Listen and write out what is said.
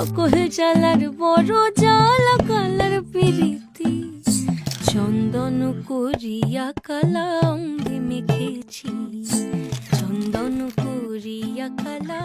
সকল জ্বালার বড় জ্বালা কালার পিরিতি। চন্দন করিয়া কালা অঙ্গে মেখেছি চন্দন করিয়া কালা